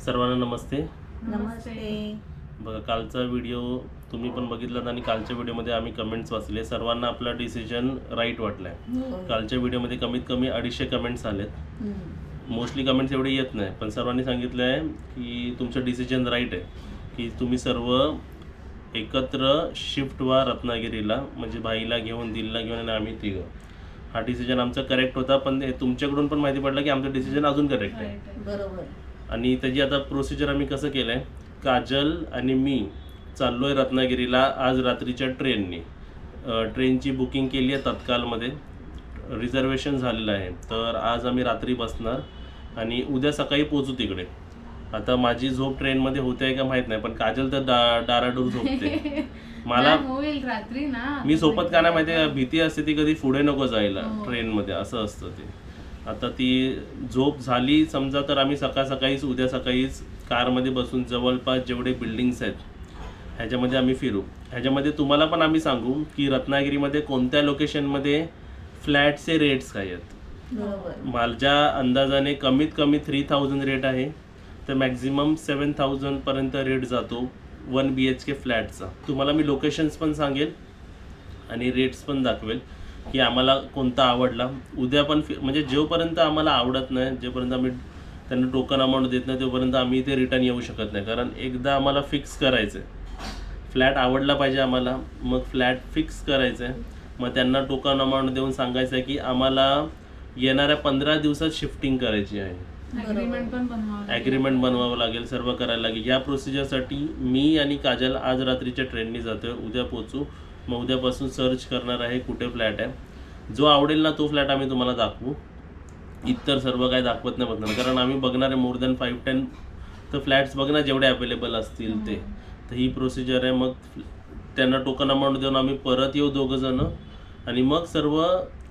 सर्वांना नमस्ते. नमस्ते. बघा कालचा व्हिडिओ तुम्ही पण बघितलात आणि कालच्या व्हिडिओमध्ये आम्ही कमेंट्स वाचले. सर्वांना आपला डिसिजन राईट वाटलाय. हो. कालच्या व्हिडिओमध्ये कमीत कमी अडीचशे कमेंट्स आलेत. मोस्टली कमेंट्स एवढे येत नाही पण सर्वांनी सांगितलं आहे की तुमचं डिसिजन राईट आहे. की तुम्ही सर्व एकत्र शिफ्ट व्हा रत्नागिरीला म्हणजे भाईला घेऊन दिलला घेऊन आणि आम्ही तिघं. हा डिसिजन आमचा करेक्ट होता पण तुमच्याकडून पण माहिती पडलं की आमचं डिसिजन अजून करेक्ट आहे. बरोबर. आणि त्याची आता प्रोसिजर आम्ही कसं केलं आहे काजल आणि मी चाललो आहे रत्नागिरीला आज रात्रीच्या ट्रेनने ट्रेनची बुकिंग केली आहे तत्कालमध्ये. रिझर्वेशन झालेलं आहे. तर आज आम्ही रात्री बसणार आणि उद्या सकाळी पोचू तिकडे. आता माझी झोप ट्रेनमध्ये होते आहे का माहीत नाही पण काजल तर डा डाराडूर झोपते. मला होईल रात्री ना. मी सोबत का नाही माहिती? भीती असते ती कधी पुढे नको जायला हो. ट्रेनमध्ये असं असतं ते. आता ती झोप झाली समजा तर आम्ही सकाळ सकाळीच उद्या सकाळीच कारमध्ये बसून जवळपास जेवढे बिल्डिंग्स आहेत ह्याच्यामध्ये आम्ही फिरू. ह्याच्यामध्ये तुम्हाला पण आम्ही सांगू की रत्नागिरीमध्ये कोणत्या लोकेशनमध्ये फ्लॅटचे रेट्स काय आहेत? माझ्या अंदाजाने कमीत कमी थ्री थाउजंड रेट आहे तर मॅक्झिमम सेवन थाउजंडपर्यंत रेट जातो वन बी एच के फ्लॅटचा तुम्हाला मी लोकेशन्स पण सांगेल आणि रेट्स पण दाखवेल. की आम्हाला कोणता आवडला. उद्या पण फि- म्हणजे जोपर्यंत आम्हाला आवडत नाही जोपर्यंत आम्ही त्यांना टोकन अमाऊंट देत नाही तोपर्यंत आम्ही इथे रिटर्न येऊ शकत नाही. कारण एकदा आम्हाला फिक्स करायचं आहे फ्लॅट आवडला पाहिजे आम्हाला मग फ्लॅट फिक्स करायचं आहे मग त्यांना टोकन अमाऊंट देऊन सांगायचं आहे की आम्हाला येणाऱ्या पंधरा दिवसात शिफ्टिंग करायची आहे. ॲग्रीमेंट बनवावं लागेल. सर्व करायला लागेल. या प्रोसिजरसाठी मी आणि काजल आज रात्रीच्या ट्रेननी जातोय. उद्या पोचू मग उद्यापासून सर्च करणार आहे कुठे फ्लॅट आहे. जो आवडेल ना तो फ्लॅट आम्ही तुम्हाला दाखवू. इतर सर्व काय दाखवत नाही बघणार. कारण आम्ही बघणार आहे मोर दॅन फाईव्ह टेन तर फ्लॅट्स बघणार जेवढे अवेलेबल असतील ते. तर ही प्रोसिजर आहे. मग त्यांना टोकन अमाऊंट देऊन आम्ही परत येऊ दोघं जण. आणि मग सर्व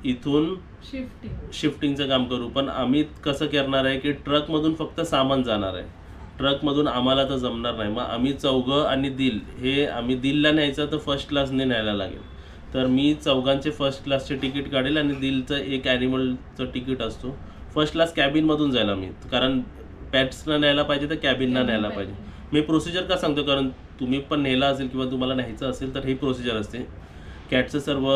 इथून शिफ्टिंग शिफ्टिंगचं काम करू. पण आम्ही कसं करणार आहे की ट्रकमधून फक्त सामान जाणार आहे. ट्रकमधून आम्हाला तर जमणार नाही. मग आम्ही चौघं आणि दिल हे आम्ही दिलला न्यायचं तर फर्स्ट क्लासने न्यायला लागेल. तर मी चौघांचे फर्स्ट क्लासचे तिकीट काढेल आणि दिलचं एक ॲनिमलचं तिकीट असतो. फर्स्ट क्लास कॅबिनमधून जायला मी. कारण पॅट्सना न्यायला पाहिजे तर कॅबिनला न्यायला पाहिजे. मी प्रोसिजर का सांगतो कारण तुम्ही पण नेला असेल किंवा तुम्हाला न्यायचं असेल तर ही प्रोसिजर असते. कॅटचं सर्व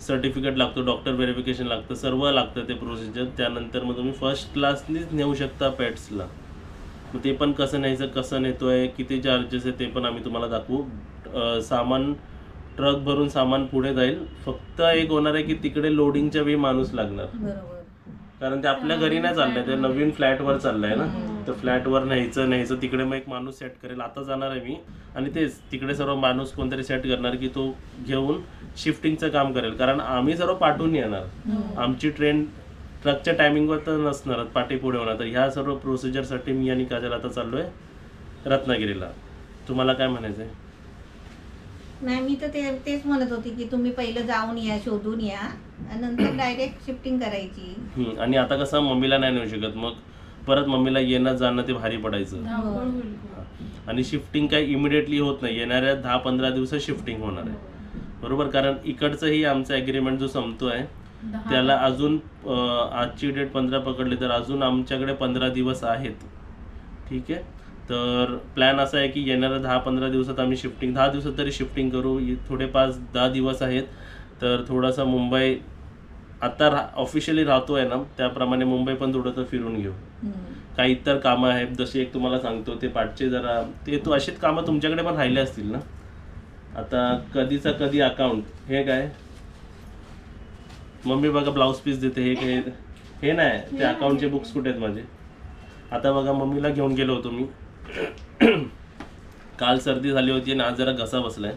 सर्टिफिकेट लागतो डॉक्टर व्हेरिफिकेशन लागतं सर्व लागतं ते प्रोसिजर त्यानंतर मग तुम्ही फर्स्ट क्लासनीच नेऊ शकता पॅट्सला मग ते पण कसं न्यायचं कसं नेतोय किती चार्जेस आहे ते पण आम्ही तुम्हाला दाखवू. सामान ट्रक भरून सामान पुढे जाईल. फक्त एक होणार आहे की तिकडे लोडिंगच्या वेळी माणूस लागणार. कारण ते आपल्या घरी नाही चाललंय ते नवीन फ्लॅटवर चाललंय ना. तर फ्लॅटवर न्यायचं न्यायचं. तिकडे मग एक माणूस सेट करेल. आता जाणार आहे मी. आणि तेच तिकडे सर्व माणूस कोणतरी सेट करणार की तो घेऊन शिफ्टिंगचं काम करेल. कारण आम्ही सर्व पाठवून येणार. आमची ट्रेन ट्रकच्या टायमिंगवर तर नसणार पाठी पुढे होणार. तर ह्या सर्व प्रोसिजरसाठी मी आणि काजल आता चाललोय रत्नागिरीला. तुम्हाला काय म्हणायचं आहे नाही मी तर ते तेच म्हणत होती की तुम्ही पहिलं जाऊन या शोधून या आणि नंतर डायरेक्ट शिफ्टिंग करायची. हम्म, आणि आता कसं मम्मीला नाही नेऊ शकत मग परत मम्मीला येणं जाणं ते भारी पडायचं. धावपळ होईल. खूप. आणि शिफ्टिंग काही इमिडिएटली होत नाही येणाऱ्या दहा पंधरा दिवसात शिफ्टिंग होणार आहे. बरोबर? कारण इकडचंही आमचा ॲग्रीमेंट जो संपतो आहे त्याला अजून आजची डेट पंधरा पकडली तर अजून आमच्याकडे पंधरा दिवस आहेत. ठीक आहे? तर प्लॅन असा आहे की येणाऱ्या दहा पंधरा दिवसात आम्ही शिफ्टिंग दहा दिवसात तरी शिफ्टिंग करू. थोडे पाच दहा दिवस आहेत. तर थोडासा मुंबई आता रा ऑफिशियली राहतो आहे ना त्याप्रमाणे मुंबई पण थोडंसं फिरून घेऊ. काही इतर कामं आहेत जशी एक तुम्हाला सांगतो ते पाठचे जरा ते तो अशीच कामं तुमच्याकडे पण राहिले असतील ना? आता कधीचा कधी अकाउंट हे काय? मम्मी बघा ब्लाऊज पीस देते हे काय हे नाही ते अकाउंटचे बुक्स कुठे आहेत माझे? आता बघा मम्मीला घेऊन गेलो होतो मी. काल सर्दी झाली होती आणि आज जरा घसा बसलाय.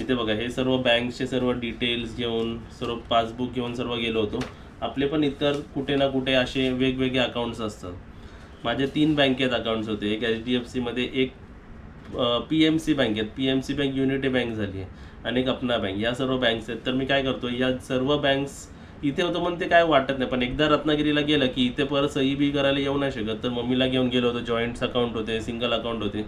इथे बघा हे सर्व बँकचे सर्व डिटेल्स घेऊन सर्व पासबुक घेऊन सर्व गेलो होतो. आपले पण इतर कुठे ना कुठे असे वेगवेगळे अकाउंट्स असतात. माझे तीन बँकेत अकाउंट्स होते. एक एच डी एफ सीमध्ये एक पी एम सी बँक आहेत. P M C bank unity bank झाली आहे. आणि एक अपना बँक या सर्व बँक्स आहेत. तर मी काय करतो या सर्व बँक्स इथे होतं म्हणून ते काय वाटत नाही. पण एकदा रत्नागिरीला गेलं की इथे परत सही बी करायला येऊ नाही शकत. तर मम्मीला घेऊन गेलो होतो. जॉईंट्स अकाउंट होते सिंगल अकाउंट होते.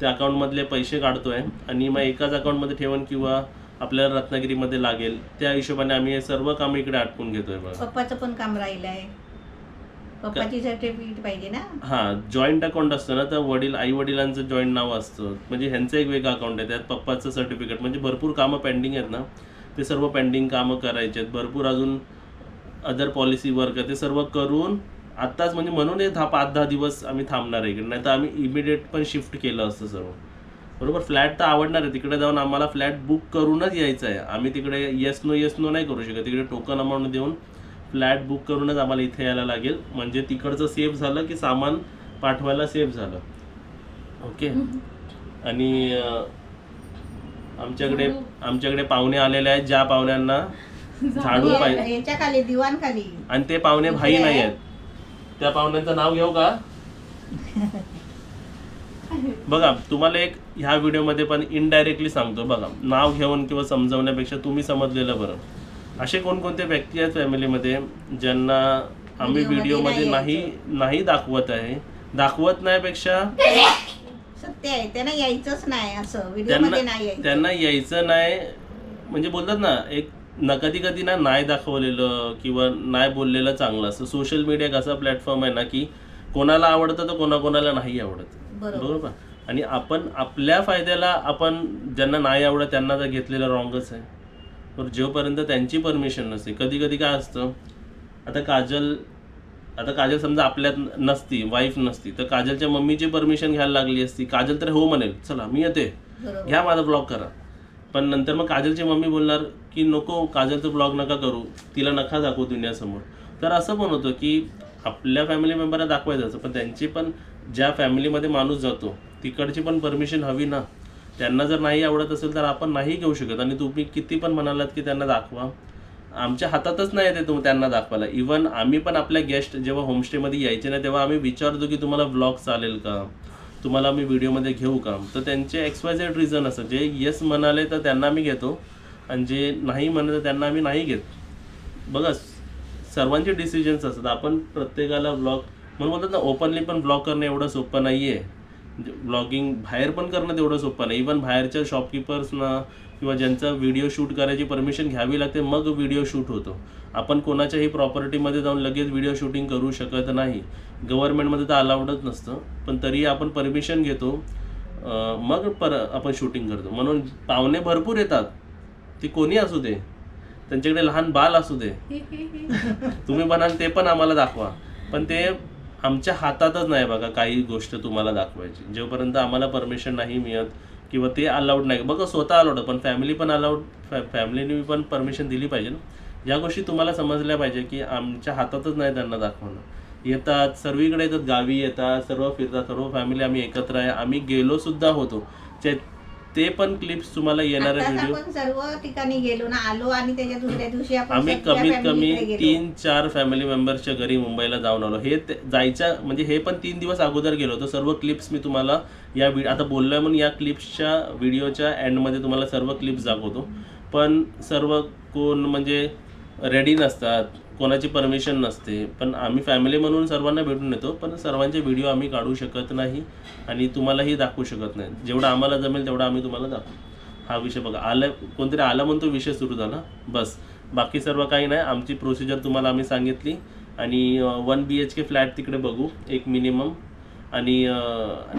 त्या अकाउंटमधले पैसे काढतोय. आणि मग एकाच अकाउंटमध्ये ठेवून किंवा आपल्याला रत्नागिरीमध्ये लागेल. त्या हिशोबाने आम्ही हे सर्व काम इकडे आटपून घेतोय बघा. पप्पाचं पण काम राहिलंय. पप्पाची सर्टिफिकेट पाहिजे ना? हा जॉईंट अकाउंट असतं ना तर वडील आई वडिलांचं जॉईंट नाव असतं. म्हणजे ह्यांचं एक वेगळं अकाउंट आहे त्यात पप्पाचं सर्टिफिकेट म्हणजे भरपूर कामं पेंडिंग आहेत ना. ते सर्व पेंडिंग कामं करायचे आहेत. भरपूर अजून अदर पॉलिसी वर्क आहे ते सर्व करून आत्ताच म्हणजे म्हणून हे दहा पाच दहा दिवस आम्ही थांबणार आहे इकडे. नाही तर आम्ही इमिडिएट पण शिफ्ट केलं असतं सर्व. बरोबर? फ्लॅट तर आवडणार आहे. तिकडे जाऊन आम्हाला फ्लॅट बुक करूनच यायचं आहे. आम्ही तिकडे येस नो येस नो नाही करू शकत. तिकडे टोकन अमाऊंट देऊन फ्लॅट बुक करूनच आम्हाला इथे यायला लागेल. म्हणजे तिकडचं सेफ झालं की सामान पाठवायला सेफ झालं. ओके? आणि आमच्याकडे आमच्याकडे पाहुणे आलेले आहेत. ज्या पाहुण्यांना झाडू पाहिजे. याच्या खाली दिवाण खाली आणि ते पाहुणे भाई नाही आहेत. त्या पाहुण्यांचं नाव घेऊ का? बघा तुम्हाला एक ह्या व्हिडिओमध्ये पण इनडायरेक्टली सांगतो. बघा नाव घेऊन किंवा समजवण्यापेक्षा तुम्ही समजलेलं बरं. असे कोणकोणते व्यक्ती आहेत फॅमिलीमध्ये ज्यांना आम्ही व्हिडिओमध्ये नाही नाही दाखवत आहे? दाखवत नाही पेक्षा सत्य आहे त्यांना यायचंच नाही असं. त्यांना यायचं. त्यांना यायचं नाही. म्हणजे बोलतात ना एक न कधी कधी ना नाही दाखवलेलं किंवा नाही बोललेलं चांगलं असतं सोशल मीडिया कसा प्लॅटफॉर्म आहे ना की कोणाला आवडतं तर कोणाकोणाला नाही आवडत. बरोबर. बरोबर? आणि आपण आपल्या फायद्याला आपण ज्यांना नाही आवडत त्यांना तर घेतलेलं रॉंगच आहे. बरं जोपर्यंत त्यांची परमिशन नसते कधी कधी काय असतं आता काजल आता काजल समजा आपल्यात नसती वाईफ नसती तर काजलच्या मम्मीची परमिशन घ्यायला लागली असती काजल तर हो म्हणेल चला मी येते. घ्या माझा ब्लॉग करा. पण नंतर मग काजलची मम्मी बोलणार की नको काजलचं ब्लॉग नका करू तिला नका दाखवू दुनियासमोर. तर असं पण होतं की आपल्या फॅमिली मेंबरला दाखवायचं असं पण त्यांची पण ज्या फॅमिलीमध्ये माणूस जातो तिकडची पण परमिशन हवी ना. त्यांना जर नाही आवडत असेल तर आपण नाही घेऊ शकत. आणि तुम्ही किती पण म्हणालात की त्यांना दाखवा. आमच्या हातातच नाही येते तुम त्यांना दाखवायला. इवन आम्ही पण आपल्या गेस्ट जेव्हा होमस्टेमध्ये यायचे ना तेव्हा आम्ही विचारतो की तुम्हाला व्लॉग चालेल का? तुम्हाला आम्ही व्हिडिओमध्ये घेऊ का? तर त्यांचे एक्सवायझेड झेड रिझन असं जे येस म्हणाले तर त्यांना आम्ही घेतो. आणि जे नाही म्हणत त्यांना आम्ही नाही घेत. बघा सर्वांचे डिसिजन्स असतात. आपण प्रत्येकाला ब्लॉग म्हणून बोलतात ना ओपनली पण ब्लॉग करणं एवढं सोपं नाही आहे ब्लॉगिंग बाहेर पण करणं तेवढं सोपं नाही. इवन बाहेरच्या शॉपकीपर्सना किंवा ज्यांचा व्हिडिओ शूट करायची परमिशन घ्यावी लागते मग व्हिडिओ शूट होतो. आपण कोणाच्याही प्रॉपर्टीमध्ये जाऊन लगेच व्हिडिओ शूटिंग करू शकत नाही. गव्हर्नमेंटमध्ये तर अलाउडच नसतं. पण तरी आपण परमिशन घेतो. मग पर आपण शूटिंग करतो. म्हणून पाहुणे भरपूर येतात. ती कोणी असू दे. त्यांच्याकडे लहान बाल असू दे. तुम्ही म्हणाल ते पण आम्हाला दाखवा. पण ते आमच्या हातातच नाही बघा काही गोष्ट तुम्हाला दाखवायची. जोपर्यंत आम्हाला परमिशन नाही मिळत किंवा ते अलाउड नाही. बघा स्वतः अलाउड पण फॅमिली पण अलाउड फॅ फॅमिलीने पण परमिशन दिली पाहिजे ना. या गोष्टी तुम्हाला समजल्या पाहिजे की आमच्या हातातच नाही त्यांना दाखवणं. येतात सर्वीकडे येतात गावी येतात सर्व फिरतात सर्व फॅमिली आम्ही एकत्र आहे. आम्ही गेलो सुद्धा होतो. चे ते पण क्लिप्स तुम्हाला येणारे आताच व्हिडिओ आपण सर्व ठिकाणी गेलो ना आलो आणि त्याच्या दुसऱ्या दिवशी आपण आम्ही सगळ्या कमीत family कमी कडे गेलो. तीन चार फॅमिली मेंबर्सच्या घरी मुंबईला जाऊन आलो. हे ते- जायच्या म्हणजे हे पण तीन दिवस अगोदर गेलो होतो. सर्व क्लिप्स मी तुम्हाला या आता बोललोय म्हणून या क्लिप्सच्या व्हिडिओच्या एंडमध्ये तुम्हाला सर्व क्लिप्स दाखवतो. पण सर्व कोण म्हणजे रेडी नसतात कोणाची परमिशन नसते. पण आम्ही फॅमिली म्हणून सर्वांना भेटून येतो पण सर्वांचे व्हिडिओ आम्ही काढू शकत नाही आणि तुम्हालाही दाखवू शकत नाही. जेवढं आम्हाला जमेल तेवढं आम्ही तुम्हाला दाखवू. हा विषय बघा. आलं कोणतरी आला म्हणून तो विषय सुरू झाला. बस. बाकी सर्व काही नाही. आमची प्रोसिजर तुम्हाला आम्ही सांगितली. आणि one B H K flat तिकडे बघू. एक मिनिमम आणि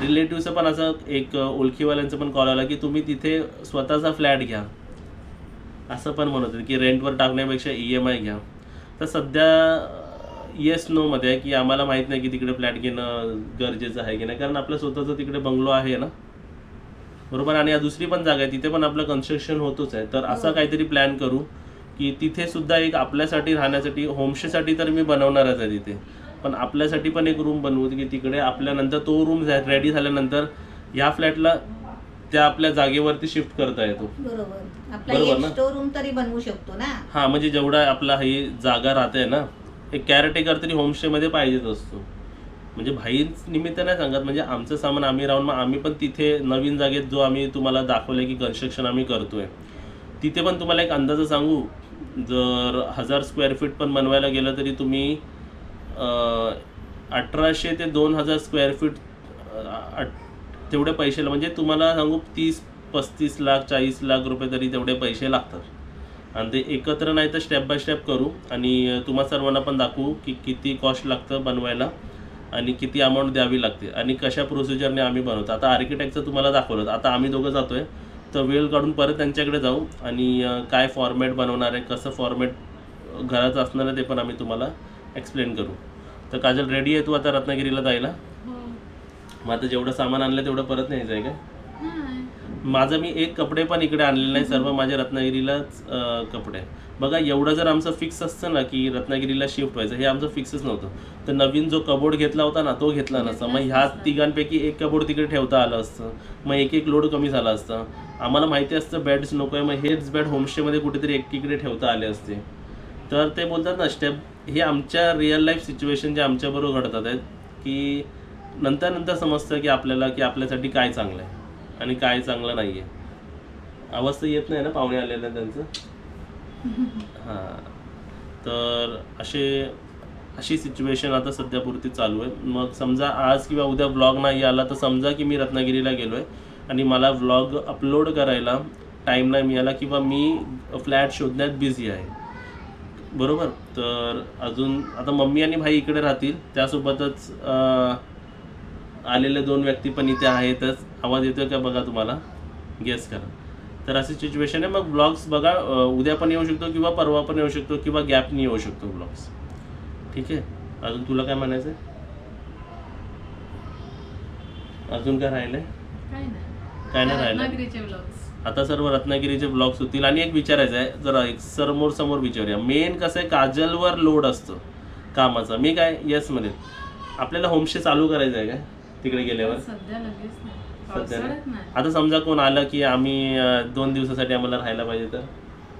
रिलेटिव्हचं पण असं एक ओळखीवाल्यांचं पण कॉल आला की तुम्ही तिथे स्वतःचा फ्लॅट घ्या. असं पण म्हणत होते की रेंटवर टाकण्यापेक्षा ई एम आय घ्या. तर सध्या येस नोमध्ये आहे की आम्हाला माहीत नाही की तिकडे फ्लॅट घेणं गरजेचं आहे की नाही. कारण आपलं स्वतःचं तिकडे बंगलो आहे ना. बरोबर? आणि दुसरी पण जागा आहे तिथे पण आपलं कन्स्ट्रक्शन होतच आहे. तर असा काहीतरी प्लॅन करू की तिथे सुद्धा एक आपल्यासाठी राहण्यासाठी होमस्टेसाठी तर मी बनवणारच आहे तिथे. पण आपल्यासाठी पण एक रूम बनवू की तिकडे आपल्यानंतर तो रूम रेडी झाल्यानंतर ह्या फ्लॅटला त्या आपल्या जागेवरती शिफ्ट करता येतो. बरोबर. आपला बरोबर एक ना? स्टोर रूम तरी बनवू शकतो ना हा म्हणजे जेवढा आपला ही जागा राहते ना एक कॅरेटेकर तरी होमस्टेमध्ये पाहिजेच असतो म्हणजे भाईच निमित्त नाही सांगत म्हणजे आमचं सामान आम्ही राहून मग आम्ही पण तिथे नवीन जागेत जो आम्ही तुम्हाला दाखवलं की कन्स्ट्रक्शन आम्ही करतोय तिथे पण तुम्हाला एक अंदाज सांगू जर हजार स्क्वेअर फीट पण बनवायला गेलं तरी तुम्ही अठराशे ते दोन हजार स्क्वेअर फीट अं, तेवढे पैसे म्हणजे तुम्हाला सांगू तीस पस्तीस लाख चाळीस लाख रुपये तरी तेवढे पैसे लागतात. आणि ते एकत्र नाही तर स्टेप बाय स्टेप करू. आणि तुम्हा सर्वांना पण दाखवू की किती कॉस्ट लागतं बनवायला आणि किती अमाऊंट द्यावी लागते आणि कशा प्रोसिजरने आम्ही बनवतो. आता आर्किटेक्टचं तुम्हाला दाखवलं. आता आम्ही दोघं जातोय. तर वेळ काढून परत त्यांच्याकडे जाऊ आणि काय फॉर्मॅट बनवणार आहे कसं फॉर्मॅट घराचं असणार आहे ते पण आम्ही तुम्हाला एक्सप्लेन करू. तर काजल रेडी आहे तू आता रत्नागिरीला जायला? हो. मग आता जेवढं सामान आणलं तेवढं परत न्यायचं आहे काय? माझं मी एक कपडे पण इकडे आणलेले नाही सर्व माझ्या रत्नागिरीलाच अं, कपडे आहे. बघा एवढं जर आमचं फिक्स असतं ना की रत्नागिरीला शिफ्ट व्हायचं हे आमचं फिक्सच नव्हतं. तर नवीन जो कबोर्ड घेतला होता ना तो घेतला नसता. मग ह्या तिघांपैकी एक कबोर्ड तिकडे ठेवता आलं असतं. मग एक एक लोड कमी झाला असतं. आम्हाला माहिती असतं बेड्स नको आहे मग हेच बेड होमस्टेमध्ये कुठेतरी एकीकडे ठेवता आले असते. तर ते बोलतात ना स्टेप हे आमच्या रिअल लाईफ सिच्युएशन जे आमच्याबरोबर घडतात आहेत की नंतर नंतर समजतं की आपल्याला की आपल्यासाठी काय चांगलं आहे. आणि काय चांगलं नाही आहे आवाज तर येत नाही ना पाहुणे आलेले त्यांचं? हां. तर असे अशी सिच्युएशन आता सध्यापुरती चालू आहे. मग समजा आज किंवा उद्या व्लॉग नाही आला तर समजा की मी रत्नागिरीला गेलो आहे आणि मला व्लॉग अपलोड करायला टाईम नाही मिळाला किंवा मी फ्लॅट शोधण्यात बिझी आहे. बरोबर? तर अजून आता मम्मी आणि भाई इकडे राहतील त्यासोबतच आलेले दोन व्यक्ती पण इथे आहेतच. आवाज येतोय का बघा तुम्हाला? गेस करा. तर अशी सिच्युएशन आहे. मग ब्लॉग्स बघा उद्या पण येऊ शकतो किंवा परवा पण येऊ शकतो किंवा गॅपनी येऊ शकतो ब्लॉग्स ठीक आहे? अजून तुला काय म्हणायचं आहे अजून काय राहिलंय? काय नाही. राहिलं आता सर्व रत्नागिरीचे ब्लॉग्स होतील. आणि एक विचारायचं आहे. जरा एक समोर समोर विचारूया. मेन कसं आहे? काजलवर लोड असतो कामाचा. मी काय? येस म्हणेन आपल्याला होमस्टे चालू करायचं आहे काय? तिकडे गेल्यावर? सध्या लगेच नाही. सध्या नाही? पावसाळ्यात नाही. आता समजा कोण आलं की आम्ही अं, दोन दिवसासाठी आम्हाला राहायला पाहिजे तर?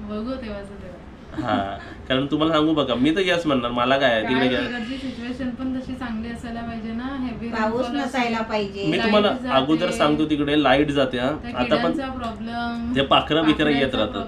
बघू तेव्हाच तेव्हा हा. कारण तुम्हाला सांगू बघा मी तर येस म्हणणार. मला काय आहे? तिकडे काय गेलं तिकडची सिच्युएशन पण तशी चांगली असायला पाहिजे ना? हेवी पाऊस नसायला पाहिजे. मी Light तुम्हाला जाते. अगोदर सांगतो तिकडे लाइट जाते हा. आता पण प्रॉब्लेम ते पाखरं बिखरं येत राहतात.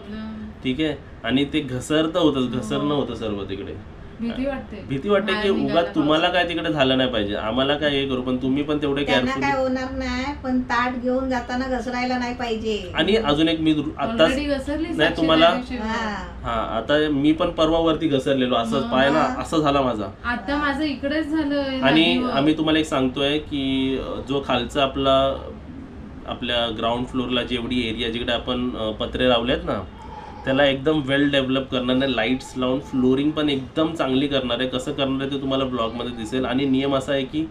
ठीक आहे? आणि ते घसरतं होतं घसरणं होतं सर्व तिकडे. भीती वाटते. भीती वाटते की निघायला तुम्हाला काय तिकडे झालं नाही पाहिजे. आम्हाला काय हे करू पण तुम्ही पण तेवढे त्यांना केअरफुल काय होणार नाही पण ताट घेऊन जाताना घसरायला नाही पाहिजे. आणि अजून एक मी घसरली नाही तुम्हाला-. हा. हा आता मी पण परवा वरती घसरलेलो असंच पाय ना असं झाला माझा. आता माझं इकडेच झालं आणि. आम्ही तुम्हाला एक सांगतोय की अं, जो खालचा आपला आपल्या ग्राउंड फ्लोअरला जेवढी एरिया जिकडे आपण अं, पत्रे लावलेत ना त्याला एकदम वेल डेव्हलप करणार आहे. लाईट्स लावून फ्लोरिंग पण एकदम चांगली करणार आहे. कसं करणार आहे ते तुम्हाला ब्लॉगमध्ये दिसेल. आणि नियम असा आहे की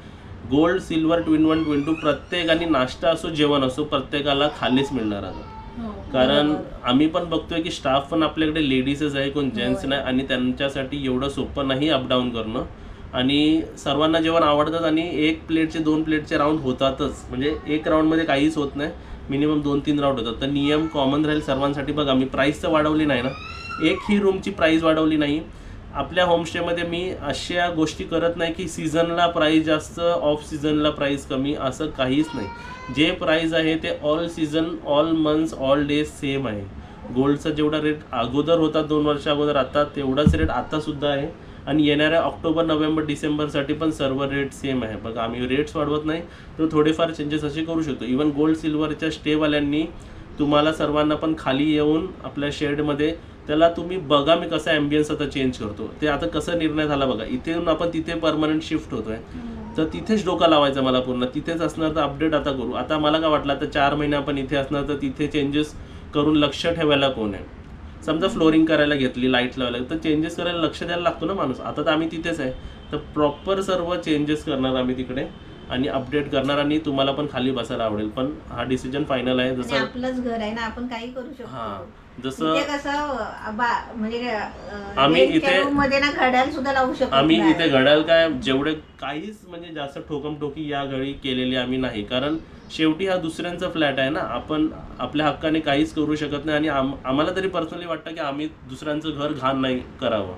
gold silver twin one twin two प्रत्येकाने नाश्ता असो जेवण असो प्रत्येकाला खालीच मिळणार आहे. हो. कारण आम्ही पण बघतोय की स्टाफ पण आपल्याकडे लेडीजच आहे कोण जेंट्स नाही आणि त्यांच्यासाठी एवढं सोपं नाही अपडाऊन करणं. आणि सर्वांना जेवण आवडतात आणि एक प्लेटचे दोन प्लेटचे राऊंड होतातच. म्हणजे एक राऊंडमध्ये काहीच होत नाही. मिनिमम दोन तीन राऊंड होतात. तर नियम कॉमन राहील सर्वांसाठी. बघा मी प्राईस तर वाढवली नाही ना. एक ही रूमची प्राईस वाढवली नाही. आपल्या होमस्टेमध्ये मी अशा गोष्टी करत नाही की सीझनला प्राईस जास्त ऑफ सीझनला प्राईस कमी असं काहीच नाही. जे प्राईस आहे ते all season all months all days same आहे. गोल्डचा जेवढा रेट अगोदर होता दोन वर्षा अगोदर आता तेवढाच रेट आतासुद्धा आहे. आणि येणाऱ्या ऑक्टोबर नोव्हेंबर डिसेंबरसाठी पण सर्व रेट सेम आहे. बघा आम्ही रेट्स वाढवत नाही तर थोडेफार चेंजेस असे करू शकतो. इवन गोल्ड सिल्वरच्या स्टेवाल्यांनी तुम्हाला सर्वांना पण खाली येऊन आपल्या शेडमध्ये त्याला तुम्ही बघा मी कसा ॲम्बियन्स आता चेंज करतो. ते आता कसं निर्णय झाला बघा. इथून आपण तिथे परमनंट शिफ्ट होतोय. तर तिथेच डोका लावायचा मला पूर्ण. तिथेच असणार तर अपडेट आता करू. आता मला काय वाटलं आता चार महिने आपण इथे असणार तर तिथे चेंजेस करून लक्ष ठेवायला कोण आहे? समजा फ्लोरिंग करायला घेतली लाइट लावायला तर चेंजेस करायला लक्ष द्यायला लागतो ना माणूस. आता तर आम्ही तिथेच आहे. तर प्रॉपर सर्व चेंजेस करणार आम्ही तिकडे आणि अपडेट करणार आणि तुम्हाला पण खाली बसायला आवडेल. पण हा डिसिजन फायनल आहे. जसं आपलंच घर आहे ना आपण काही करू हा. शकतो. जसं कसं बा- म्हणजे अं, आम्ही रेंटच्या इथे- room मध्ये ना घड्याळ सुद्धा लावू शकतो आम्ही इथे घड्याळ काय जेवढे काहीच म्हणजे जास्त ठोकमठोकी या घडी केलेली आम्ही नाही. कारण शेवटी हा दुसऱ्यांचा फ्लॅट आहे ना आपण आपल्या हक्काने काहीच करू शकत नाही आणि आम आम्हाला तरी पर्सनली वाटतं की आम्ही दुसऱ्यांचं घर घाण नाही करावं.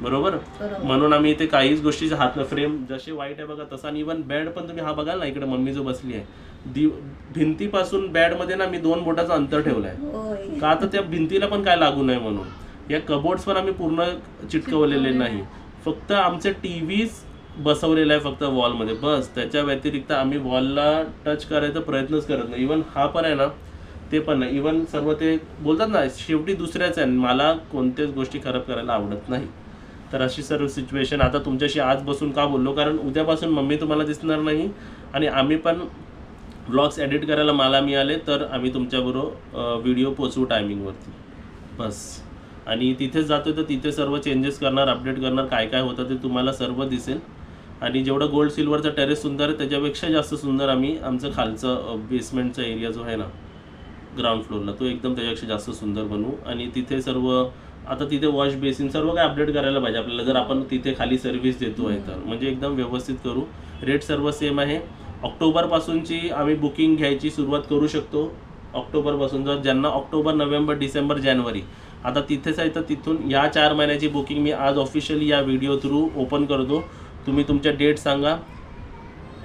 बरोबर. म्हणून आम्ही इथे काहीच गोष्टीचे हात फ्रेम जसे वाईट आहे बघा तसा आणि इवन बेड पण तुम्ही हा बघाल ना इकडे मम्मी जो बसली आहे. दि भिंतीपासून बेडमध्ये ना मी दोन बोटाचं अंतर ठेवलं आहे का तर त्या भिंतीला पण काय लागू नये म्हणून. या कबोर्ड्स पण आम्ही पूर्ण चिटकवलेले नाही. फक्त आमचे टी व्हीच बसवलेला आहे फक्त वॉलमध्ये. बस त्याच्या व्यतिरिक्त आम्ही वॉलला टच करायचा प्रयत्नच करत नाही. इवन हा पण आहे ना ते पण नाही. इवन सर्व ते बोलतात ना शेवटी दुसऱ्याच आहे. मला कोणत्याच गोष्टी खराब करायला आवडत नाही. तर अशी सर्व सिच्युएशन आता तुमच्याशी आज बसून का बोललो? कारण उद्यापासून मम्मी तुम्हाला दिसणार नाही आणि आम्ही पण ब्लॉग्स एडिट करायला मला मिळाले तर आम्ही तुमच्याबरोबर व्हिडिओ पोचवू टायमिंगवरती. बस. आणि तिथेच जातो तर तिथे सर्व चेंजेस करणार अपडेट करणार काय काय होतं ते तुम्हाला सर्व दिसेल. आणि जेवढं गोल्ड सिल्वरचा टेरेस सुंदर आहे त्याच्यापेक्षा जास्त सुंदर आम्ही आमचं खालचं बेसमेंटचा एरिया जो आहे ना ग्राउंड फ्लोअरला तो एकदम त्याच्यापेक्षा जास्त सुंदर बनवू. आणि तिथे सर्व आता तिथे वॉश बेसिन सर्व काय अपडेट करायला पाहिजे आपल्याला. जर आपण तिथे खाली सर्व्हिस देतो आहे तर. म्हणजे एकदम व्यवस्थित करू. रेट सर्व सेम आहे. ऑक्टोबरपासूनची आम्ही बुकिंग घ्यायची सुरुवात करू शकतो ऑक्टोबरपासून जर ज्यांना ऑक्टोबर नोव्हेंबर डिसेंबर जानेवारी. आता तिथेच आहे तर तिथून या चार महिन्याची बुकिंग मी आज ऑफिशियली या व्हिडिओ थ्रू ओपन करतो. तुम्ही तुमच्या डेट सांगा.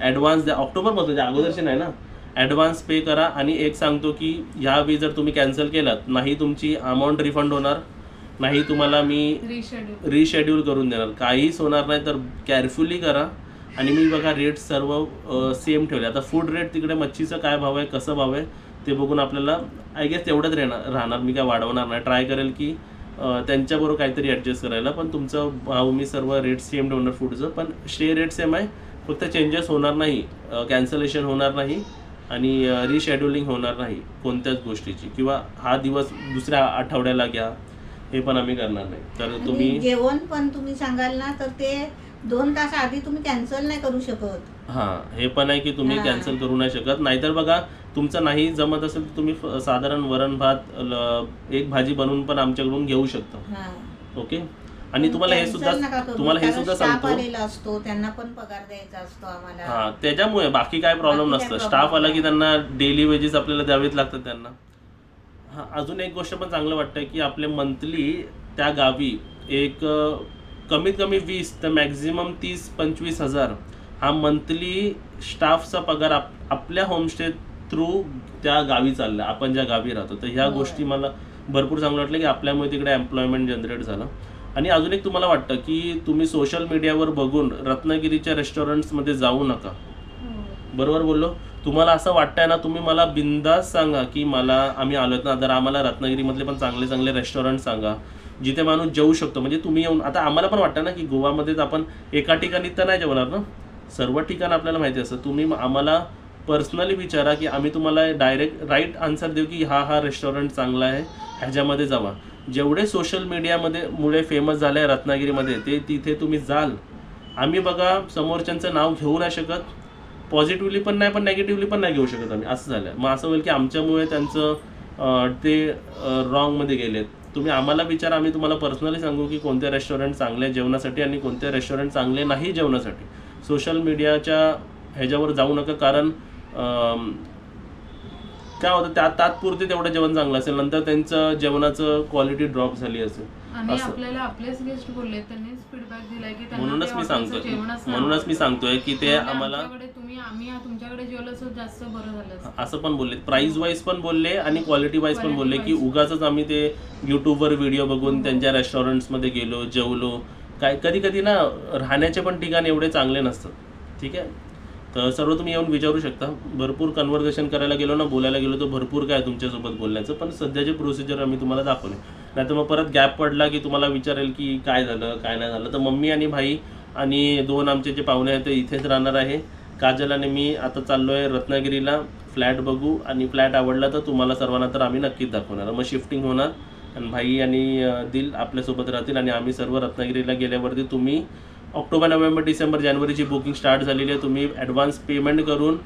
ॲडव्हान्स द्या. ऑक्टोबरपासून अगोदरचे नाही ना? ॲडव्हान्स पे करा आणि एक सांगतो की ह्यावेळी जर तुम्ही कॅन्सल केलात नाही तुमची अमाऊंट रिफंड होणार. नाही तुम्हाला मी रिशेड्यूल करून देणार. काहीच होणार नाही तर केअरफुली करा. आणि मी बघा रेट सर्व सेम ठेवले. आता फूड रेट तिकडे मच्छीचं काय भाव आहे कसं भाव आहे ते बघून आपल्याला आय गेस तेवढंच राहणार राहणार. मी काय वाढवणार नाही. ट्राय करेल की त्यांच्याबरोबर काहीतरी ॲडजस्ट करायला पण तुमचं भाव मी सर्व रेट सेम ठेवणार फूडचं पण स्टे रेट सेम आहे. फक्त चेंजेस होणार नाही. कॅन्सलेशन होणार नाही. आणि रिशेड्युलिंग होणार नाही. कोणत्याच गोष्टीची. किंवा हा दिवस दुसऱ्या आठवड्याला घ्या. हे पण आम्ही करणार नाही. तर तुम्ही जेवण पण तुम्ही सांगाल ना तर ते दोन तास आधी तुम्ही कॅन्सल नाही करू शकत. हां हे पण आहे की तुम्ही हां. कॅन्सल करू नाही शकत. नाहीतर बघा तुमचं नाही जमत असेल तर तुम्ही फ- साधारण वरण भात ल- एक भाजी बनवून पण आमच्याकडून घेऊ शकता. हा. ओके? आणि तुम्हाला हे Cancel सुद्धा नका करू, तुम्हाला हे कारण सुद्धा staff सांगतो. आलेला असतो त्यांना पण पगार द्यायचा असतो आम्हाला. हा त्याच्यामुळे बाकी काय प्रॉब्लेम बाकी काय नसतं. problem स्टाफ आला की नाही. त्यांना डेली वेजेस आपल्याला द्यावेच लागतात त्यांना. हा अजून एक गोष्ट पण चांगलं वाटतं की आपले मंथली त्या गावी एक अ, कमीत कमी वीस तर मॅक्झिमम तीस पंचवीस हजार. हा मंथली स्टाफचा पगार आप आपल्या होमस्टे थ्रू त्या गावी चालला आपण ज्या गावी राहतो. तर ह्या होय. गोष्टी मला भरपूर चांगलं वाटलं की आपल्यामुळे तिकडे एम्प्लॉयमेंट जनरेट झालं. आणि अजून एक तुम्हाला वाटतं की तुम्ही सोशल मीडियावर बघून रत्नागिरीच्या रेस्टॉरंट्समध्ये जाऊ नका. हो. बरोबर बोललो? तुम्हाला असं वाटतंय ना तुम्ही मला बिंदास सांगा की मला आम्ही आलोत ना तर आम्हाला रत्नागिरीमधले पण चांगले चांगले रेस्टॉरंट सांगा. जिथे माणूस जेवू शकतो. म्हणजे तुम्ही येऊन आता आम्हाला पण वाटतं ना की गोवामध्येच आपण एका ठिकाणी तर नाही जेवणार ना? सर्व ठिकाण आपल्याला माहिती असतं. तुम्ही आम्हाला पर्सनली विचारा की आम्ही तुम्हाला डायरेक्ट राईट आन्सर देऊ की हा हा रेस्टॉरंट चांगला आहे ह्याच्यामध्ये जावा. जेवढे सोशल मीडियामध्ये मुळे फेमस झाले आहे रत्नागिरीमध्ये ते तिथे तुम्ही जाल. आम्ही बघा समोरच्यांचं नाव घेऊ नाही शकत. पॉझिटिव्हली पण नाही पण नेगेटिव्हली पण नाही घेऊ शकत आम्ही. असं झालं मग असं होईल की आमच्यामुळे त्यांचं ते रॉंगमध्ये गेलेत. तुम्ही आम्हाला विचारा आम्ही तुम्हाला पर्सनली सांगू की कोणते रेस्टॉरंट चांगले आहे जेवणासाठी आणि कोणते रेस्टॉरंट चांगले नाही जेवणासाठी. सोशल मीडियाच्या ह्याच्यावर जाऊ नका कारण काय होतं त्या तात्पुरते तेवढं जेवण चांगलं असेल नंतर त्यांचं जेवणाचं क्वालिटी ड्रॉप झाली असेल. आणि असं. आपल्याला आपलेच गेस्ट बोलले त्यांनीच फीडबॅक दिलाय की त्यांना म्हणूनच मी हॉटेलचं सांगतोय जेवणच नाही म्हणूनच मी. सांगतोय की ते म्हणजे आम्हाला आमच्याकडे तुम्ही आम्ही तुमच्याकडे जेवलं असं जास्त बरं झालं असतं. असं पण बोलले प्राइस वाईज पण बोलले आणि क्वालिटी वाईज पण Quality बोलले की wise. उगाच आम्ही ते युट्यूबवर व्हिडिओ बघून हो. त्यांच्या रेस्टॉरंट्समध्ये गेलो जेवलो काय कधी कधी ना राहण्याचे पण ठिकाण एवढे चांगले नसतात ठीक आहे तर सर्व तुम्ही येऊन विचारू शकता. भरपूर कन्व्हर्सेशन करायला गेलो ना बोलायला गेलो तर भरपूर काय तुमच्यासोबत बोलण्याचं. पण सध्याचे प्रोसिजर आम्ही तुम्हाला दाखवले. नाही तर मग परत गॅप पडला की तुम्हाला विचारेल की काय झालं काय नाही झालं. तर मम्मी आणि भाई आणि दोन आमचे जे पाहुणे आहेत ते इथेच राहणार आहे. काजल आणि मी आता चाललो आहे रत्नागिरीला. फ्लॅट बघू. आणि फ्लॅट आवडला तर तुम्हाला सर्वांना तर आम्ही नक्कीच दाखवणार. मग शिफ्टिंग होणार. आणि भाई आणि दिल आपल्यासोबत राहतील. आणि आम्ही सर्व रत्नागिरीला गेल्यावरती तुम्ही ऑक्टोबर नोव्हेंबर डिसेंबर जानेवारीची बुकिंग स्टार्ट झालेली आहे. तुम्ही ॲडव्हान्स पेमेंट करून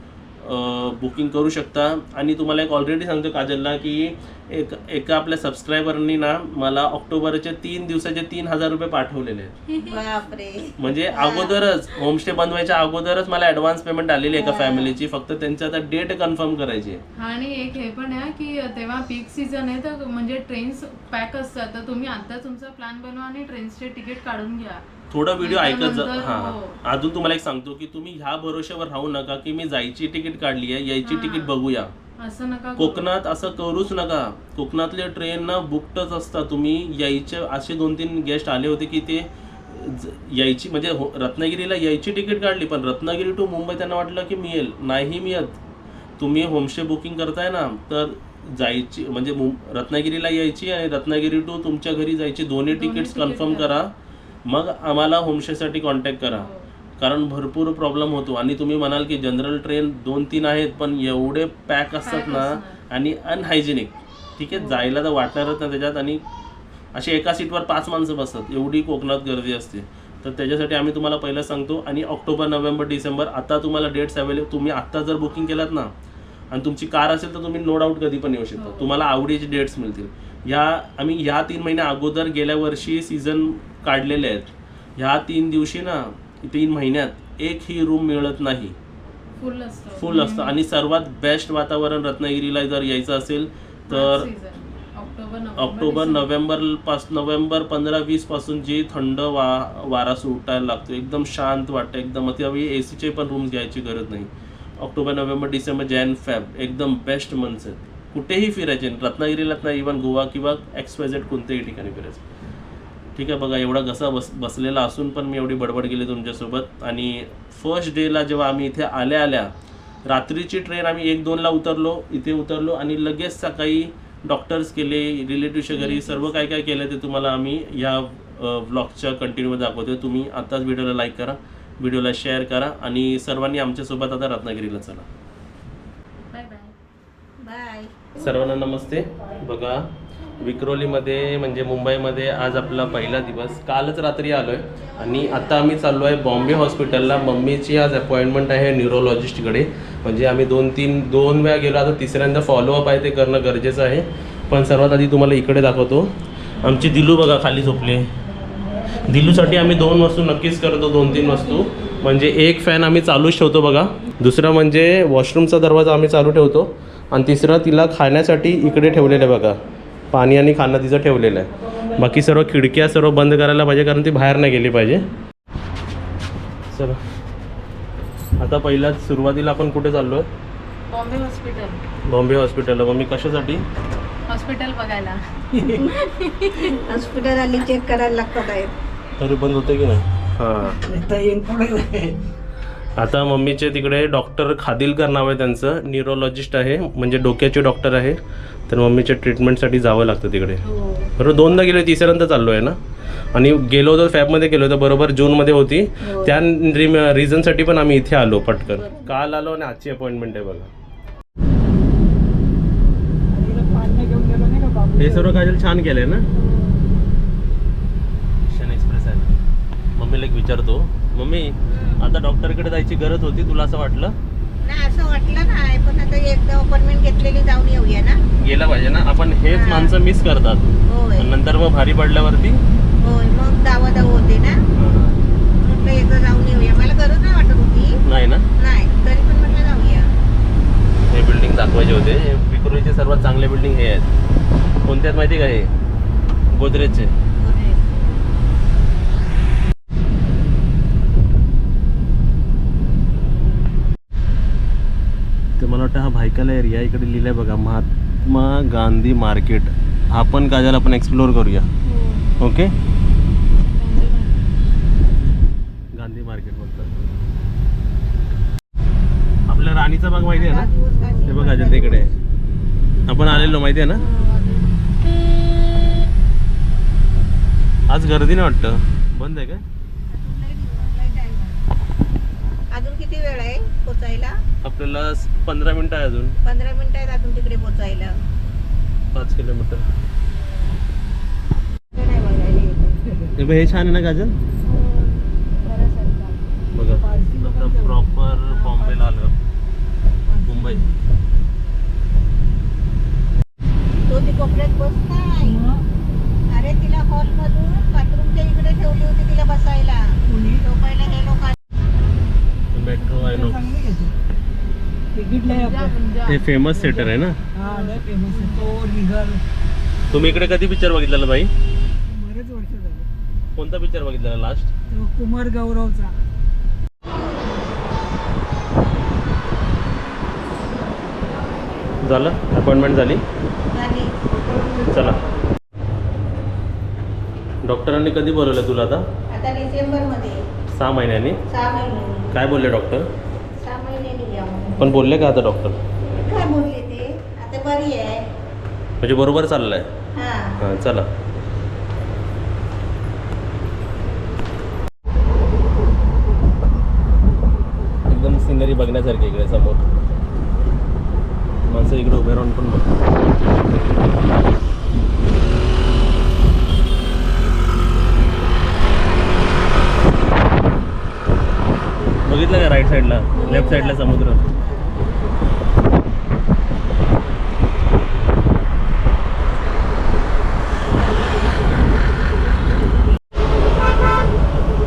बुकिंग करू शकता. आणि तुम्हाला एक ऑलरेडी सांगतो काजलला की एक एका आपल्या सबस्क्रायबरनी ना मला ऑक्टोबरचे तीन दिवसाचे तीन हजार रुपये पाठवलेले आहेत. म्हणजे अगोदरच होमस्टे बनवायच्या अगोदरच मला ॲडव्हान्स पेमेंट आलेली आहे एका हा. फॅमिलीची फक्त त्यांची आता डेट कन्फर्म करायची आहे. आणि एक हे पण आहे की तेव्हा पीक सीझन आहे तर म्हणजे ट्रेन्स पॅक असतात. तर तुम्ही आता तुमचा प्लॅन बनवा आणि ट्रेन्सचे तिकीट काढून घ्या. थोडा व्हिडिओ ऐकत जा हा. हो. अजून तुम्हाला एक सांगतो की तुम्ही ह्या भरोश्यावर राहू नका की मी जायची तिकीट काढली आहे यायची. तिकीट बघूया. असं नका. कोकणात असं करूच नका. कोकणातले ट्रेन ना बुकटच असतात. तुम्ही यायचे असे दोन तीन गेस्ट आले होते की ते यायची म्हणजे हो- रत्नागिरीला यायची तिकीट काढली पण रत्नागिरी टू मुंबई त्यांना वाटलं की मिळेल. नाही मिळत. तुम्ही होमस्टे बुकिंग करताय ना तर जायची म्हणजे मुं- रत्नागिरीला यायची आणि रत्नागिरी टू तुमच्या घरी जायची. दोन्ही दोन्ही तिकीट्स ticket कन्फर्म करा. मग आम्हाला होमस्टेसाठी कॉन्टॅक्ट करा. हो. कारण भरपूर प्रॉब्लेम होतो. आणि तुम्ही म्हणाल की जनरल ट्रेन दोन तीन आहेत पण एवढे पॅक असतात ना. आणि अनहायजेनिक ठीक आहे? हो. जायला तर वाटणारच ना त्याच्यात आणि अशी एका सीटवर पाच माणसं बसतात. एवढी कोकणात गर्दी असते. तर त्याच्यासाठी आम्ही तुम्हाला पहिलं सांगतो आणि ऑक्टोबर नोव्हेंबर डिसेंबर आता तुम्हाला डेट्स अवेलेबल तुम्ही आत्ता जर बुकिंग केलात ना आणि तुमची कार असेल तर तुम्ही नो डाऊट कधी पण येऊ शकता. हो. तुम्हाला आवडीचे डेट्स मिळतील. ह्या आम्ही ह्या तीन महिन्या अगोदर गेल्या वर्षी सीझन काढलेले आहेत. ह्या तीन दिवशी ना तीन महिन्यात एक ही रूम मिळत नाही. फुल असतं. आणि सर्वात बेस्ट वातावरण रत्नागिरीला जर यायचं असेल तर. ऑक्टोबर नोव्हेंबर, पास नोव्हेंबर पंधरा वीसपासून जी थंड वा वारा सुटायला लागतो. एकदम शांत वाटतं. एकदम त्यावेळी ए सीचे पण रूम्स घ्यायची गरज नाही. October November December Jan Feb एकदम बेस्ट मंथ्स आहेत. कुठेही फिरायचे रत्नागिरीलाच नाही. इवन गोवा किंवा एक्सवायझेड कोणत्याही ठिकाणी फिरायचं. ठीक आहे बघा एवढा घसा बस बसलेला असून पण मी एवढी बडबड केली तुमच्यासोबत. आणि फर्स्ट डेला जेव्हा आम्ही इथे आल्या आल्या रात्रीची ट्रेन आम्ही एक दोनला उतरलो इथे उतरलो आणि लगेच सकाळी डॉक्टर्स केले रिलेटिव्हच्या घरी सर्व काय काय केलं ते तुम्हाला आम्ही या व्लॉगच्या कंटिन्यू दाखवतो तुम्ही आताच व्हिडिओला लाईक करा व्हिडिओला शेअर करा आणि सर्वांनी आमच्यासोबत आता रत्नागिरीला चला. बाय बाय बाय सर्वांना नमस्ते. बघा विक्रोलीमध्ये म्हणजे मुंबईमध्ये आज आपला पहिला दिवस. कालच रात्री आलो आहे आणि आता आम्ही चाललो आहे बॉम्बे हॉस्पिटलला. मम्मीची आज अपॉइंटमेंट आहे न्यूरोलॉजिस्टकडे. म्हणजे आम्ही दोन तीन दोन वेळा गेलो. आता तिसऱ्यांदा फॉलोअप आहे ते करणं गरजेचं आहे. पण सर्वात आधी तुम्हाला इकडे दाखवतो. आमची दिलू बघा खाली झोपली. आहे दिलूसाठी आम्ही दोन वस्तू नक्कीच करतो दोन तीन वस्तू. म्हणजे एक फॅन आम्ही चालूच ठेवतो बघा. दुसरा म्हणजे वॉशरूमचा दरवाजा आम्ही चालू ठेवतो. आणि तिसरा तिला खाण्यासाठी इकडे ठेवलेलं आहे बघा. पाणी आणि खाणं तिचं ठेवलेलं आहे. बाकी सर्व खिडक्या सर्व बंद करायला पाहिजे कारण ती बाहेर नाही गेली पाहिजे. चला. आता पहिल्याच सुरुवातीला आपण कुठे चाललो आहे? बॉम्बे हॉस्पिटल. बॉम्बे हॉस्पिटलला. मग मी कशासाठी? हॉस्पिटल बघायला. हॉस्पिटल आली चेक करायला लागतात तरी बंद होते की नाही? हां. आता मम्मीचे तिकडे डॉक्टर खादिलकर नाव आहे त्यांचं. न्यूरोलॉजिस्ट आहे. म्हणजे डोक्याचे डॉक्टर आहे. तर मम्मीच्या ट्रीटमेंटसाठी जावं लागतं तिकडे. हो. बरोबर दोनदा गेलो तिसऱ्यांदा चाललो आहे ना? आणि गेलो होतो फॅबमध्ये गेलो होतो बरोबर जूनमध्ये होती. हो. त्या रिझनसाठी पण आम्ही इथे आलो पटकन. काल आलो आणि आजची अपॉइंटमेंट आहे बघा. हे सर्व काजल छान केलंय ना? एक्सप्रेस आहे. ना मम्मीला एक विचारतो मम्मी आता डॉक्टरकडे जायची गरज होती तुला असं वाटलं? नाही असं वाटलं नाही पण आता एकदा अपॉइंटमेंट घेतलेली जाऊन येऊया ना? गेला पाहिजे ना? आपण हेच हा. माणसं मिस करतात. होय. आणि नंतर मग भारी पडल्यावरती? होय मग दावा दाव होते ना? म्हटलं एकदा जाऊन येऊया. मला गरज नाही वाटत होती. नाही ना? नाही तरी पण म्हटलं जाऊया. हे बिल्डिंग दाखवायचे होते. हे विक्रोलीचे सर्वात चांगले बिल्डिंग हे आहेत. कोणत्यात माहिती का हे? गोदरेजचे. ते वाटतं हा भायकाला एरिया इकडे लिहिलंय बघा महात्मा गांधी मार्केट. हा पण काजाला आपण एक्सप्लोर करूया. ओके गांधी मार्केट बोलतात. आपल्या राणीचा बाग माहिती आहे ना? हे बघा अजंता इकडे आहे. आपण आलेलो माहिती आहे ना? आज गर्दी नाही वाटतं. बंद आहे काय? अजून किती वेळ आहे पोचायला? आपल्याला पंधरा मिनिटं आहे अजून. पंधरा मिनिटं आहेत अजून तिकडे पोचायला. पाच किलोमीटर. नाही बघायला येत. हे बघ, हे छान आहे ना काजल बघा आता प्रॉपर बॉम्बेला आलो मुंबई तो ती कोपऱ्यात बस नाही अरे तिला हॉल मधून बाथरूमच्या इकडे ठेवली होती तिला बसायला झोपायला हे लोक मेट्रो आहे नो तिकीट नाही जा, आपलं जा. हे फेमस थिएटर आहे ना? हा लय फेमस आहे. तो निघाल तुम्ही इकडे कधी पिक्चर बघितलेला बाई बरेच वर्ष झाले. कोणता पिक्चर बघितलेला लास्ट तो कुमार गौरवचा. झालं? अपॉइंटमेंट झाली? झाली. चला. डॉक्टरांनी कधी बोलवलं तुला आता? आता डिसेंबरमध्ये सहा महिन्यांनी? सहा महिन्यांनी. काय बोलले डॉक्टर सहा महिन्यांनी या. म्हणून. पण बोलले का आता डॉक्टर आहे म्हणजे बरोबर चाललंय. हा. हां चला. एकदम सिनरी बघण्यासारखी इकडे समोर. माणसं इकडे उभे राहून पण बघ बघितलं का राईट साईडला लेफ्ट साईडला समुद्र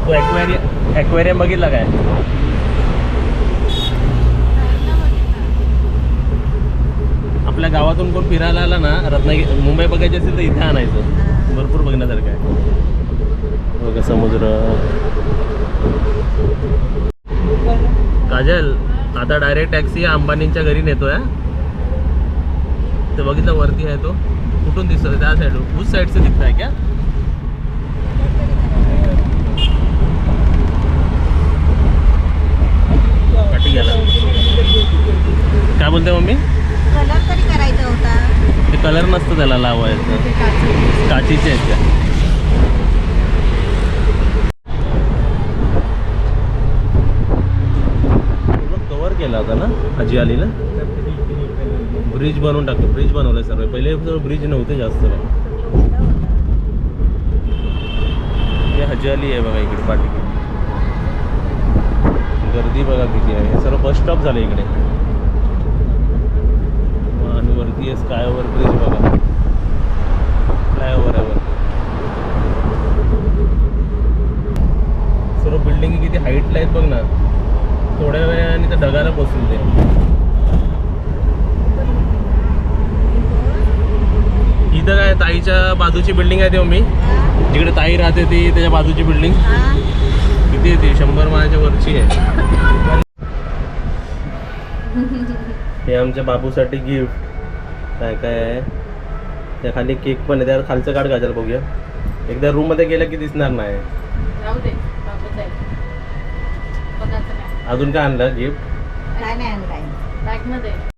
तो ॲक्वेरियम बघितला काय? आपल्या गावातून कोण फिरायला आला ना रत्नागिरी मुंबई बघायची असेल तर इथे आणायचं. भरपूर बघण्यासारखं आहे. बघा समुद्र. काजल आता डायरेक्ट टॅक्सी अंबानींच्या घरी नेतोय ते बघितलं वरती आहे तो. कुठून दिसतोय? त्या साईड उस साईडचं दिसत आहे का गेला. काय बोलते मम्मी? कलर तरी करायचा होता. ते कलर नसतं त्याला लावायचं. काचेचे. आहेत त्या. कव्हर केला होता ना आजी आलीला? ब्रिज बनवून टाकतो ब्रिज बनवलं सर्व पहिले ब्रिज नव्हते जास्त. काय हजी आली आहे बघा इकडे पाठी गर्दी बघा किती आहे. हे सर्व बस स्टॉप झालं इकडे. आणि वरती आहे स्कायओव्हर ब्रिज बघा. फ्लायओव्हर आहे सर्व बिल्डिंग किती हाईटला आहेत बघ ना. थोड्या वेळाने तर ढगाला बसून ते इथं काय ताईच्या बाजूची बिल्डिंग आहे ते मी? जिकडे ताई राहते ती त्याच्या बाजूची बिल्डिंग? किती आहे ती शंभर माळ्याच्या वरची आहे. हे आमच्या बाबूसाठी गिफ्ट काय काय आहे? त्या खाली केक पण आहे. त्या खालचं काढ गाजर बघूया. एकदा रूममध्ये गेलं की दिसणार नाही. अजून काय आणलं? गिफ्ट काय नाही